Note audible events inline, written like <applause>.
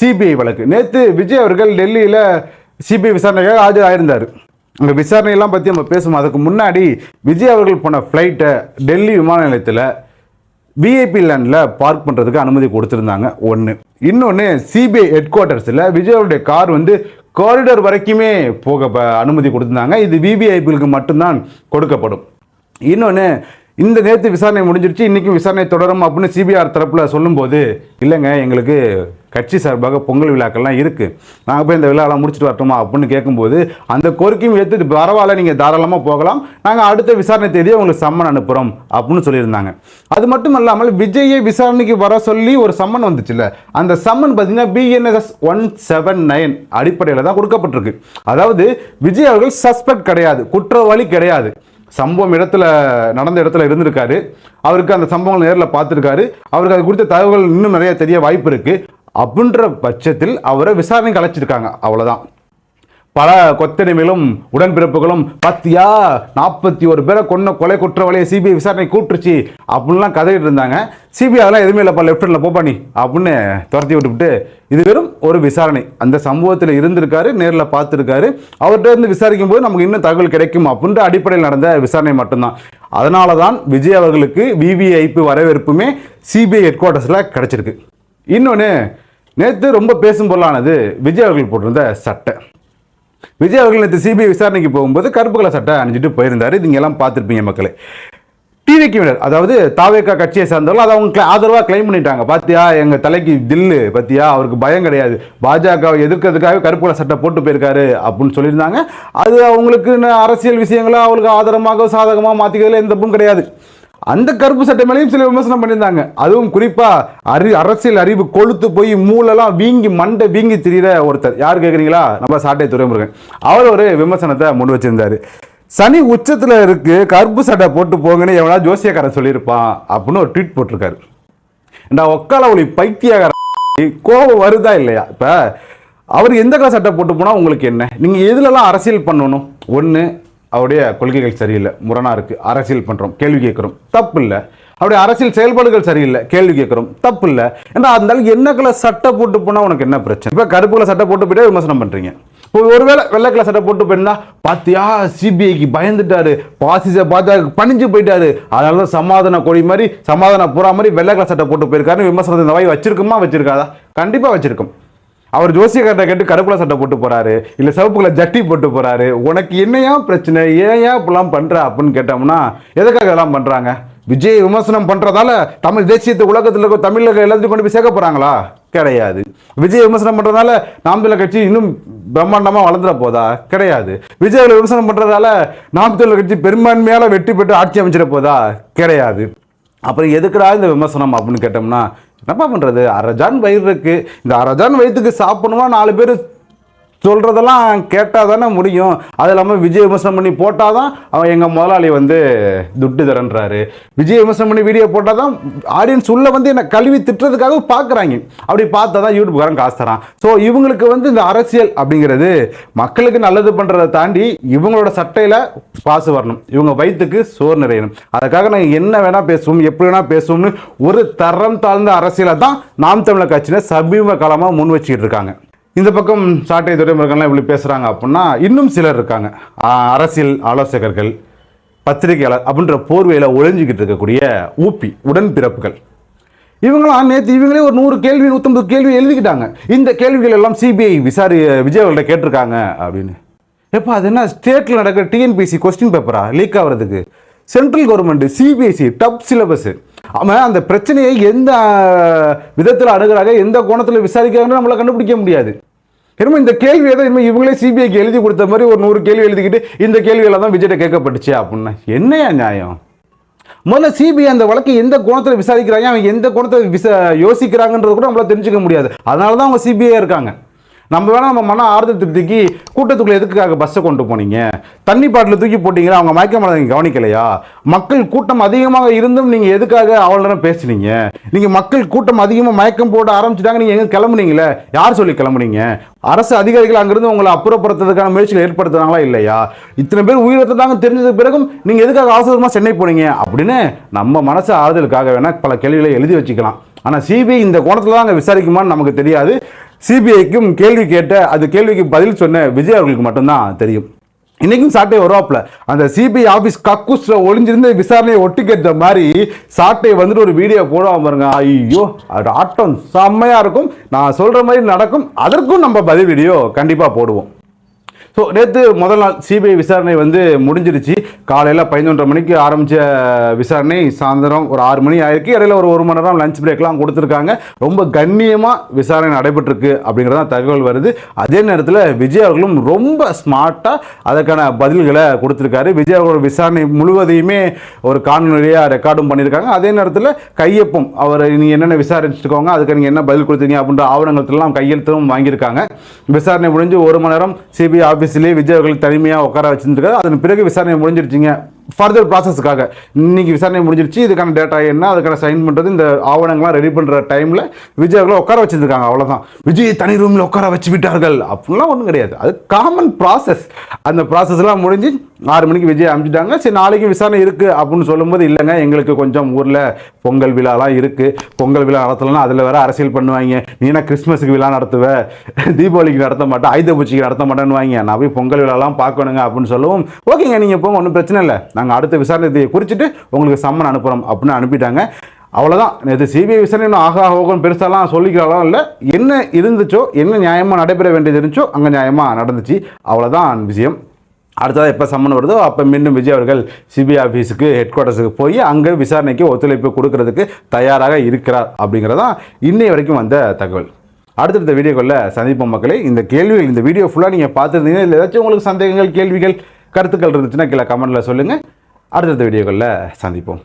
CBI வழக்கு. நேற்று விஜய் அவர்கள் டெல்லியில் சிபிஐ விசாரணைக்காக ஆஜர் ஆயிருந்தார். அங்கே விசாரணையெல்லாம் பற்றி நம்ம பேசுவோம். அதுக்கு முன்னாடி விஜய் அவர்கள் போன ஃப்ளைட்டை டெல்லி விமான நிலையத்தில் விஐபி லேண்டில் பார்க் பண்ணுறதுக்கு அனுமதி கொடுத்துருந்தாங்க. ஒன்று இன்னொன்று சிபிஐ ஹெட் குவார்ட்டர்ஸில் விஜயோடைய கார் வந்து காரிடர் வரைக்குமே போக ப- அனுமதி கொடுத்துருந்தாங்க. இது விவிஐபிகளுக்கு மட்டும்தான் கொடுக்கப்படும். இன்னொன்று இந்த நேற்று விசாரணை முடிஞ்சிருச்சு. இன்றைக்கும் விசாரணை தொடரும் அப்படின்னு சிபிஆர் தரப்பில் சொல்லும்போது இல்லைங்க எங்களுக்கு கட்சி சார்பாக பொங்கல் விழாக்கள்லாம் இருக்குது நாங்கள் போய் இந்த விழாலாம் முடிச்சுட்டு வரட்டுமா அப்படின்னு கேட்கும்போது அந்த கோரிக்கையும் எடுத்துகிட்டு பரவாயில்ல நீங்கள் தாராளமாக போகலாம். நாங்கள் அடுத்த விசாரணை தேதியை உங்களுக்கு சம்மன் அனுப்புகிறோம் அப்படின்னு சொல்லியிருந்தாங்க. அது மட்டும் இல்லாமல் விஜயை விசாரணைக்கு வர சொல்லி ஒரு சம்மன் வந்துச்சுல்ல. அந்த சம்மன் பார்த்தீங்கன்னா பிஎன்எஸ்எஸ் ஒன் செவன் நைன் அடிப்படையில் தான் கொடுக்கப்பட்டிருக்கு. அதாவது விஜய் அவர்கள் சஸ்பெக்ட் கிடையாது குற்றவாளி கிடையாது. சம்பவம் இடத்துல நடந்த இடத்துல இருந்திருக்காரு. அவருக்கு அந்த சம்பவங்கள் நேரில் பார்த்துருக்காரு. அவருக்கு அது குறித்த தகவல்கள் இன்னும் நிறைய தெரிய வாய்ப்பு இருக்குது அப்படின்ற பட்சத்தில் அவரை விசாரணைக்கு அழைச்சிருக்காங்க. அவ்வளோதான் பல கொத்தடிமைகளும் உடன்பிறப்புகளும் பத்தியா நாற்பத்தி ஒரு பேரை கொன்ன கொலை குற்றவாளியை சிபிஐ விசாரணை கூப்பிட்டுருச்சு அப்படின்லாம் கதையிட்டு இருந்தாங்க. சிபிஐ அதெல்லாம் எதுவுமே இல்லைப்பா லெஃப்டில் போப்பா நீ அப்படின்னு துரத்தி விட்டுவிட்டு இது வெறும் ஒரு விசாரணை. அந்த சம்பவத்தில் இருந்திருக்காரு நேரில் பார்த்துருக்காரு. அவர்கிட்ட இருந்து விசாரிக்கும் போது நமக்கு இன்னும் தகவல் கிடைக்கும் அப்படின்ற அடிப்படையில் நடந்த விசாரணை மட்டும்தான். அதனால தான் விஜய் அவர்களுக்கு விவிஐபி வரவேற்புமே சிபிஐ ஹெட் குவார்ட்டர்ஸில் கிடச்சிருக்கு. இன்னொன்று நேற்று ரொம்ப பேசும் பொருளானது விஜய் அவர்கள் போட்டிருந்த சட்டை. விஜய் அவர்கள் நேற்று சிபிஐ விசாரணைக்கு போகும்போது கருப்பு கலர் சட்டை அணிஞ்சிட்டு போயிருந்தாரு. நீங்கள் எல்லாம் பார்த்துருப்பீங்க மக்களே. டிவிக்கினர் அதாவது தாவேக்கா கட்சியை சார்ந்தவர்கள் அதை அவங்க ஆதரவாக கிளைம் பண்ணிட்டாங்க. பார்த்தியா எங்கள் தலைக்கு தில்லு பார்த்தியா அவருக்கு பயம் கிடையாது. பாஜகவை எதிர்க்கிறதுக்காக கருப்பு கலர் சட்டை போட்டு போயிருக்காரு அப்படின்னு சொல்லியிருந்தாங்க. அது அவங்களுக்கு அரசியல் விஷயங்களை அவங்களுக்கு ஆதரமாக சாதகமாக மாற்றிக்கிறதுல எந்த தப்பும் கிடையாது. அந்த கருப்பு சட்டை மேலேயும் சில விமர்சனம் பண்ணியிருந்தாங்க. அதுவும் குறிப்பாக அறி அரசியல் அறிவு கொழுத்து போய் மூளெல்லாம் வீங்கி மண்டை வீங்கி திரியிற ஒருத்தர். யார் கேட்குறீங்களா நம்ம சாட்டை துறைமுருகன் அவர் ஒரு விமர்சனத்தை முன் வச்சிருந்தார். சனி உச்சத்தில் இருக்கு கருப்பு சட்டை போட்டு போங்கன்னு எவனா ஜோசியக்காரன் சொல்லியிருப்பான் அப்படின்னு ஒரு ட்வீட் போட்டிருக்காரு. இந்த ஒக்கால ஒளி பைத்தியகார <laughs> கோபம் வருதா இல்லையா? இப்போ அவர் எந்த கலர் சட்டை போட்டு போனால் உங்களுக்கு என்ன? நீங்கள் எதுலலாம் அரசியல் பண்ணணும்? ஒன்று அவருடைய கொள்கைகள் சரியில்லை. முரணாக இருக்குது அரசியல் பண்ணுறோம் கேள்வி கேட்குறோம். தப்பு இல்லை அவருடைய அரசியல் செயல்பாடுகள் சரியில்லை. கேள்வி கேட்குறோம். தப்பு இல்லை ஏன்னா அந்த என்ன கலர் சட்டை போட்டு போனால் உனக்கு என்ன பிரச்சனை? இப்போ கருப்பு சட்டை போட்டு போயிட்டே விமர்சனம் பண்ணுறீங்க இப்போ ஒருவேளை வெள்ளை சட்டை போட்டு போயிருந்தா பார்த்தியா சிபிஐக்கு பயந்துட்டாரு. பாசிச பாஜக பணிஞ்சு போயிட்டாரு. அதனால தான் சமாதான கொடி மாதிரி சமாதான புறா மாதிரி வெள்ளை சட்டை போட்டு போயிருக்காருன்னு விமர்சனத்தை இந்த வாய் வச்சிருக்குமா? வச்சிருக்காதா? கண்டிப்பாக வச்சிருக்கும். அவர் ஜோசியக்காரத்தை கேட்டு கருப்புல சட்டை போட்டு போறாரு. இல்ல சிவப்பு ஜட்டி போட்டு போறாரு. உனக்கு என்னையா பிரச்சனை? ஏன் இப்பெல்லாம் பண்ற அப்படின்னு கேட்டோம்னா எதுக்காக இதெல்லாம் பண்றாங்க? விஜய் விமர்சனம் பண்றதால தமிழ் தேசியத்தை உலகத்தில் இருக்க தமிழக எல்லாத்தையும் கொண்டு போய் சேர்க்க போறாங்களா? கிடையாது. விஜய் விமர்சனம் பண்றதால நாம் தமிழர் கட்சி இன்னும் பிரம்மாண்டமா வளர்ந்துட போதா? கிடையாது. விஜய் விமர்சனம் பண்றதால நாம் தமிழர் கட்சி பெரும்பான்மையால வெற்றி பெற்று ஆட்சி அமைச்சிட போதா? கிடையாது. அப்புறம் எதுக்குடா இந்த விமர்சனம் அப்படின்னு கேட்டோம்னா என்னப்பா பண்ணுறது அரஜான் வயிறு இருக்குது இந்த அரஜான் வயிற்றுக்கு சாப்பிடணுமா? நாலு பேர் சொல்கிறதெல்லாம் கேட்டால் தானே முடியும். அது இல்லாமல் விஜய் விமர்சனம் பண்ணி போட்டால் தான் அவன் எங்கள் முதலாளி வந்து துட்டு தரன்றாரு. விஜய் விமர்சனம் பண்ணி வீடியோ போட்டால் தான் ஆடியன்ஸ் உள்ளே வந்து என்னை கழுவி திட்டுறதுக்காக பார்க்குறாங்க அப்படி பார்த்தா தான் யூடியூப்காரன் காசு தரான். ஸோ இவங்களுக்கு வந்து இந்த அரசியல் அப்படிங்கிறது மக்களுக்கு நல்லது பண்ணுறதை தாண்டி இவங்களோட சட்டையில் பாசு வரணும். இவங்க வயிற்றுக்கு சோறு நிறையணும். அதுக்காக நாங்கள் என்ன வேணால் பேசுவோம் எப்படி வேணால் பேசுவோம்னு ஒரு தரம் தாழ்ந்த அரசியலை தான் நாம் தமிழர் கட்சியினர் சமீப காலமாக முன் வச்சுக்கிட்டு இருக்காங்க. இந்த பக்கம் சாட்டை துறைமுருகன்லாம் இப்படி பேசுகிறாங்க அப்படின்னா இன்னும் சிலர் இருக்காங்க. அரசியல் ஆலோசகர்கள் பத்திரிகையாளர் அப்படின்ற போர்வையில் ஒழிஞ்சிக்கிட்டு இருக்கக்கூடிய ஊப்பி உடன்பிறப்புகள். இவங்களாம் நேற்று இவங்களே ஒரு நூறு கேள்வி நூற்றம்பது கேள்வி எழுதிக்கிட்டாங்க. இந்த கேள்விகள் எல்லாம் சிபிஐ விசாரி விஜய் அவர்கள்ட்ட கேட்டிருக்காங்க அப்படின்னு. எப்போ அது என்ன ஸ்டேட்டில் நடக்கிற டிஎன்பிசி கொஸ்டின் பேப்பரா லீக் ஆகிறதுக்கு. Central government CBSE tough syllabus அவன் அந்த பிரச்சனையை எந்த விதத்தில் அணுகிறாங்க எந்த கோணத்தில் விசாரிக்கிறாங்கன்னு நம்மளால கண்டுபிடிக்க முடியாது. என்னமோ இந்த கேள்வி ஏதோ இனிமேல் இவங்களே சிபிஐக்கு எழுதி கொடுத்த மாதிரி ஒரு நூறு கேள்வி எழுதிக்கிட்டு இந்த கேள்வியெல்லாம் தான் விஜய்கிட்ட கேட்கப்பட்டுச்சு அப்படின்னா. என்னையா நியாயம் முதல்ல சிபிஐ அந்த வழக்கை எந்த கோணத்தில் விசாரிக்கிறாங்க? அவங்க எந்த கோணத்தில் விசா யோசிக்கிறாங்கன்றது கூட நம்மளால தெரிஞ்சுக்க முடியாது. அதனால தான் அவங்க சிபிஐ இருக்காங்க. நம்ம வேணால் நம்ம மன ஆறுதல் திருப்திக்கு கூட்டத்துக்குள்ளே எதுக்காக பஸ்ஸை கொண்டு போனீங்க? தண்ணி பாட்டில் தூக்கி போட்டிங்களா? அவங்க மயக்க மருந்து நீங்கள் கவனிக்கலையா? மக்கள் கூட்டம் அதிகமாக இருந்தும் நீங்கள் எதுக்காக அவ்வளோ நேரம் பேசுனீங்க? நீங்கள் மக்கள் கூட்டம் அதிகமாக மயக்கம் போட ஆரம்பிச்சிட்டாங்க. நீங்கள் எங்கே கிளம்புனீங்களே? யார் சொல்லி கிளம்புனீங்க? அரசு அதிகாரிகள் அங்கிருந்து உங்களை அப்புறப்படுத்துறதுக்கான முயற்சிகள் ஏற்படுத்துறாங்களா இல்லையா? இத்தனை பேர் உயிரிழந்தாங்க தெரிஞ்சதுக்கு பிறகும் நீங்கள் எதுக்காக அவசரமாக சென்னை போனீங்க? அப்படின்னு நம்ம மனசு ஆறுதலுக்காக வேணால் பல கேள்விகளை எழுதி வச்சுக்கலாம். ஆனால் சிபிஐ இந்த கோணத்தில் தான் அங்கே விசாரிக்குமான்னு நமக்கு தெரியாது. சிபிஐக்கும் கேள்வி கேட்ட அது கேள்விக்கு பதில் சொன்ன விஜய் அவர்களுக்கு மட்டும்தான் தெரியும். இன்றைக்கும் சாட்டை வருவாப்ல அந்த சிபிஐ ஆஃபீஸ் கக்கூஸ்ல ஒளிஞ்சிருந்த விசாரணையை ஒட்டி கேட்ட மாதிரி சாட்டை வந்துட்டு ஒரு வீடியோ போடாம பாருங்க. ஐயோ அது ஆட்டம் செம்மையாக இருக்கும். நான் சொல்கிற மாதிரி நடக்கும். அதற்கும் நம்ம பதில் வீடியோ கண்டிப்பாக போடுவோம். ஸோ நேற்று முதல் நாள் சிபிஐ விசாரணை வந்து முடிஞ்சிருச்சு. காலையில் பதினொன்றரை மணிக்கு ஆரம்பித்த விசாரணை சாயந்தரம் ஒரு ஆறு மணி ஆயிருக்கு. இடையில ஒரு ஒரு மணி நேரம் லஞ்ச் பிரேக்லாம் கொடுத்துருக்காங்க. ரொம்ப கண்ணியமாக விசாரணை நடைபெற்றிருக்கு அப்படிங்கிறதான் தகவல் வருது. அதே நேரத்தில் விஜய் அவர்களும் ரொம்ப ஸ்மார்ட்டாக அதற்கான பதில்களை கொடுத்துருக்காரு. விஜய் அவர்களோட விசாரணை முழுவதையுமே ஒரு காணொலியாக ரெக்கார்டும் பண்ணியிருக்காங்க. அதே நேரத்தில் கையொப்பம் அவர் நீங்கள் என்னென்ன விசாரிச்சுக்கோங்க அதுக்கு நீங்கள் என்ன பதில் கொடுத்தீங்க அப்படின்ற ஆவணங்கள்லாம் கையெழுத்தும் வாங்கியிருக்காங்க. விசாரணை முடிஞ்சு ஒரு மணி நேரம் சிபிஐ ஆஃபீஸ்லேயே விஜய் அவர்கள் தனிமையாக உட்கார வச்சுருக்காரு அதன் பிறகு விசாரணை முடிஞ்சிருச்சிங்க. ஃபர்தர் ப்ராசஸ்க்காக இன்றைக்கி விசாரணை முடிஞ்சிருச்சு இதுக்கான டேட்டா என்ன அதுக்கான சைன் பண்ணுறது இந்த ஆவணங்கள்லாம் ரெடி பண்ணுற டைமில் விஜய்களை உட்கார வச்சுருக்காங்க அவ்வளோதான் விஜய் தனி ரூமில் உட்கார வச்சு விட்டார்கள். அப்படிலாம் ஒன்றும் கிடையாது. அது காமன் ப்ராசஸ் அந்த ப்ராசஸ்லாம் முடிஞ்சு ஆறு மணிக்கு விஜய் அனுப்பிச்சிட்டாங்க சரி நாளைக்கு விசாரணை இருக்குது அப்படின்னு சொல்லும்போது இல்லைங்க எங்களுக்கு கொஞ்சம் ஊரில் பொங்கல் விழாலாம் இருக்குது பொங்கல் விழா நடத்தலைன்னா அதில் வேறு அரசியல் பண்ணுவாங்க. நீனா கிறிஸ்மஸுக்கு விழா நடத்துவ? தீபாவளிக்கு நடத்த மாட்டேன் ஆயுத பூச்சிக்கு நடத்த மாட்டேன்னு வாங்க நான் போய் பொங்கல் விழாலாம் பார்க்கணுங்க அப்படின்னு சொல்லவும். ஓகேங்க நீங்கள் போங்க ஒன்றும் பிரச்சனை இல்லை. நாங்கள் அடுத்த விசாரணை குறிச்சிட்டு உங்களுக்கு சம்மன் அனுப்புகிறோம் அப்படின்னு அனுப்பிட்டாங்க. அவ்வளோதான் நேற்று சிபிஐ விசாரணை ஆக ஆகா ஆகும் பெருசாலாம் சொல்லிக்கிறாலும் இல்லை என்ன இருந்துச்சோ என்ன நியாயமாக நடைபெற வேண்டியது இருந்துச்சோ அங்கே நியாயமாக நடந்துச்சு. அவ்வளோதான் விஷயம். அடுத்ததாக எப்போ சம்மன் வருதோ அப்போ மீண்டும் விஜய் அவர்கள் சிபிஐ ஆஃபீஸுக்கு ஹெட் குவார்ட்டர்ஸுக்கு போய் அங்கே விசாரணைக்கு ஒத்துழைப்பு கொடுக்கறதுக்கு தயாராக இருக்கிறார் அப்படிங்கிறதான் இன்னை வரைக்கும் வந்த தகவல். அடுத்தடுத்த வீடியோக்களில் சந்திப்போம் மக்களை. இந்த கேள்விகள் இந்த வீடியோ ஃபுல்லாக நீங்கள் பார்த்துருந்தீங்கன்னா இல்லை ஏதாச்சும் உங்களுக்கு சந்தேகங்கள் கேள்விகள் கருத்துக்கள் இருந்துச்சுன்னா கீழே கமெண்ட்டில் சொல்லுங்கள் அடுத்தடுத்த வீடியோக்களில் சந்திப்போம்.